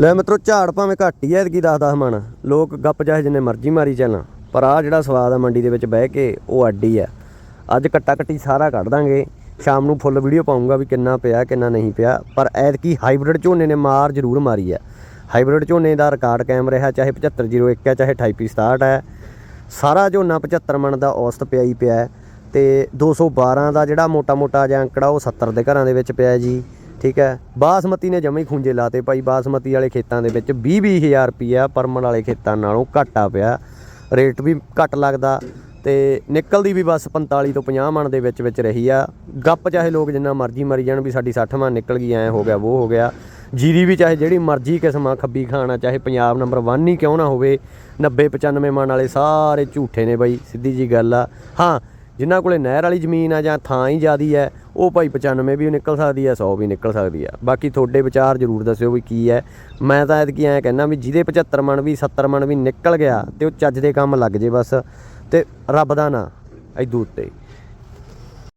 ਲੈ ਮਿੱਤਰੋ, ਝਾੜ ਭਾਵੇਂ ਘੱਟ ਹੀ ਐ ਐਤਕੀ 10-10 ਮਣ। ਲੋਕ ਗੱਪ ਚਾਹੇ ਜਿੰਨੇ ਮਰਜ਼ੀ ਮਾਰੀ ਚੱਲਣ, ਪਰ ਆ ਜਿਹੜਾ ਸਵਾਦ ਆ ਮੰਡੀ ਦੇ ਵਿੱਚ ਬਹਿ ਕੇ, ਉਹ ਅੱਡੀ ਆ। ਅੱਜ ਕੱਟਾ ਕੱਟੀ ਸਾਰਾ ਕੱਢ ਦਾਂਗੇ। ਸ਼ਾਮ ਨੂੰ ਫੁੱਲ ਵੀਡੀਓ ਪਾਉਂਗਾ ਵੀ ਕਿੰਨਾ ਪਿਆ, ਕਿੰਨਾ ਨਹੀਂ ਪਿਆ, ਪਰ ਐਤਕੀ ਹਾਈਬ੍ਰਿਡ ਝੋਨੇ ਨੇ ਮਾਰ ਜ਼ਰੂਰ ਮਾਰੀ ਆ। ਹਾਈਬ੍ਰਿਡ ਝੋਨੇ ਦਾ ਰਿਕਾਰਡ ਕਾਇਮ ਰਿਹਾ, ਚਾਹੇ 7501 ਹੈ ਚਾਹੇ 2867 ਹੈ ਸਾਰਾ ਝੋਨਾ 75 ਮਣ ਦਾ ਔਸਤ ਪਿਆ ਹੀ ਪਿਆ ਹੈ। ਤੇ 212 ਦਾ ਜਿਹੜਾ ਮੋਟਾ-ਮੋਟਾ ਜਿਹਾ ਅੰਕੜਾ, ਉਹ 70 ਦੇ ਘਰਾਂ ਦੇ ਵਿੱਚ ਪਿਆ ਜੀ। ਠੀਕ ਹੈ? ਬਾਸਮਤੀ ਨੇ ਜਮੇ ਹੀ ਖੁੰਝੇ ਲਾਤੇ ਭਾਈ, ਬਾਸਮਤੀ ਵਾਲੇ ਖੇਤਾਂ ਦੇ ਵਿੱਚ 20-20000 ਰੁਪਿਆ ਪਰਮਣ ਵਾਲੇ ਖੇਤਾਂ ਨਾਲੋਂ ਘੱਟ ਆ ਪਿਆ। ਰੇਟ ਵੀ ਘੱਟ ਲੱਗਦਾ ਤੇ ਨਿਕਲਦੀ ਵੀ ਬਸ 45 ਤੋਂ 50 ਮਣ ਦੇ ਵਿੱਚ ਵਿੱਚ ਰਹੀ ਆ। ਗੱਪ ਚਾਹੇ ਲੋਕ ਜਿੰਨਾ ਮਰਜ਼ੀ ਮਰੀ ਜਾਣ ਵੀ ਸਾਡੀ 60 ਮਣ ਨਿਕਲ ਗਈ, ਐ ਹੋ ਗਿਆ ਉਹ ਹੋ ਗਿਆ। ਜੀਰੀ ਵੀ ਚਾਹੇ ਜਿਹੜੀ ਮਰਜ਼ੀ ਕਿਸਮਾਂ ਖੱਬੀ ਖਾਣਾ ਚਾਹੇ ਪੰਜਾਬ ਨੰਬਰ 1 ਹੀ ਕਿਉਂ ਨਾ ਹੋਵੇ 90 95 ਮਣ ਵਾਲੇ ਸਾਰੇ ਝੂਠੇ ਨੇ ਬਾਈ, ਸਿੱਧੀ ਜੀ ਗੱਲ ਆ। ਹਾਂ ਜਿਨ੍ਹਾਂ ਕੋਲੇ ਨਹਿਰ ਵਾਲੀ ਜ਼ਮੀਨ ਆ ਜਾਂ ਥਾਂ ਹੀ ਜ਼ਿਆਦੀ ਹੈ, ਉਹ ਭਾਈ 95 ਵੀ ਨਿਕਲ ਸਕਦੀ ਹੈ 100 ਵੀ ਨਿਕਲ ਸਕਦੀ ਹੈ। ਬਾਕੀ ਤੁਹਾਡੇ ਵਿਚਾਰ ਜ਼ਰੂਰ ਦੱਸਿਓ ਵੀ ਕੀ ਹੈ। ਮੈਂ ਤਾਂ ਐਤਕੀ ਐਂ ਕਹਿੰਦਾ ਵੀ ਜਿਹਦੇ 75 ਮਣ ਵੀ 70 ਮਣ ਵੀ ਨਿਕਲ ਗਿਆ ਤੇ ਉਹ ਚੱਜ ਦੇ ਕੰਮ ਲੱਗ ਜੇ ਬਸ, ਤੇ ਰੱਬ ਦਾ ਨਾਂ, ਐਦੂ ਉੱਤੇ।